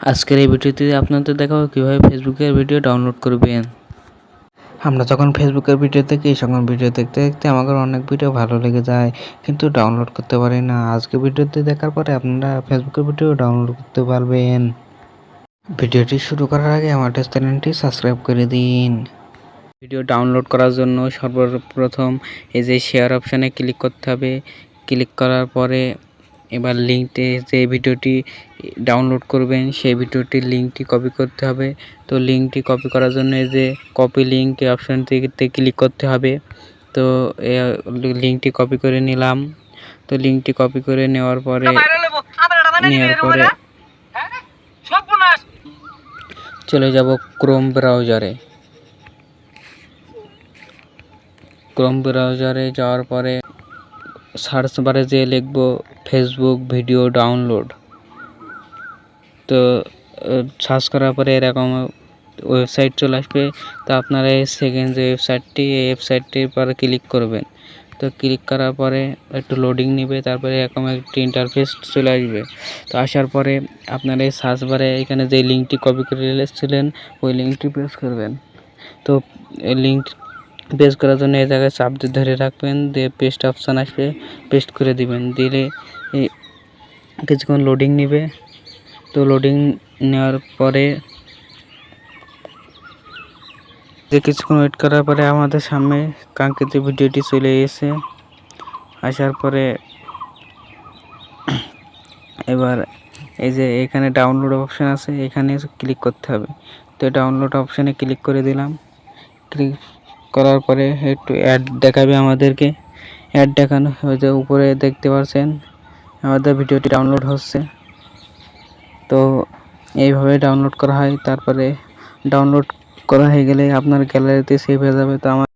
আজকের এই ভিডিওতে আপনাদের দেখাবো কীভাবে ফেসবুকের ভিডিও ডাউনলোড করবেন। আমরা যখন ফেসবুকের ভিডিও দেখি তখন ভিডিও দেখতে দেখতে আমাদের অনেক ভিডিও ভালো লেগে যায় কিন্তু ডাউনলোড করতে পারি না। আজকে ভিডিওতে দেখার পরে আপনারা ফেসবুকের ভিডিও ডাউনলোড করতে পারবেন। ভিডিওটি শুরু করার আগে আমাদের চ্যানেলটি সাবস্ক্রাইব করে দিন। ভিডিও ডাউনলোড করার জন্য সর্বপ্রথম এই যে শেয়ার অপশানে ক্লিক করতে হবে। ক্লিক করার পরে এবার লিঙ্কতে যে ভিডিওটি ডাউনলোড করবেন সেই ভিডিওটির লিঙ্কটি কপি করতে হবে। তো লিঙ্কটি কপি করার জন্য এই যে কপি লিঙ্ক অপশানটিতে ক্লিক করতে হবে। তো লিঙ্কটি কপি করে নিলাম। তো লিঙ্কটি কপি করে নেওয়ার পরে নেওয়ার পরে চলে যাব ক্রোম ব্রাউজারে ক্রোম ব্রাউজারে যাওয়ার পরে সার্চ বারে যেয়ে লিখব ফেসবুক ভিডিও ডাউনলোড তো সার্চ করার পরে এরকম ওয়েবসাইট চলে আসবে। তো আপনারা এই সেকেন্ড যে ওয়েবসাইটটি এই ওয়েবসাইটটির পরে ক্লিক করবেন। তো ক্লিক করার পরে একটু লোডিং নেবে, তারপরে এরকম একটি ইন্টারফেস চলে আসবে। তো আসার পরে আপনারা এই সার্চ বারে এখানে যে লিঙ্কটি কপি করে এসেছিলেন ওই লিঙ্কটি প্রেস করবেন। তো লিঙ্ক পেস্ট করার জন্য এই জায়গায় চাপ দিয়ে ধরে রাখবেন, দিয়ে পেস্ট অপশান আসবে পেস্ট করে দিবেন। দিলে কিছুক্ষণ লোডিং নেবে। তো লোডিং নেওয়ার পরে যে কিছুক্ষণ ওয়েট করার পরে আমাদের সামনে কাঙ্ক্ষিত ভিডিওটি চলে এসে আসার পরে এবার এই যে এখানে ডাউনলোড অপশান আছে, এখানে ক্লিক করতে হবে। তো ডাউনলোড অপশানে ক্লিক করে দিলাম। ক্লিক করার পরে একটু অ্যাড দেখাবে আমাদেরকে। অ্যাড দেখানো হয়েছে, উপরে দেখতে পাচ্ছেন। আমাদের ভিডিওটি ডাউনলোড হচ্ছে। তো এইভাবে ডাউনলোড করা হয়, তারপরে ডাউনলোড করা হয়ে গেলে আপনার গ্যালারিতে সেভ হয়ে যাবে। তো আমার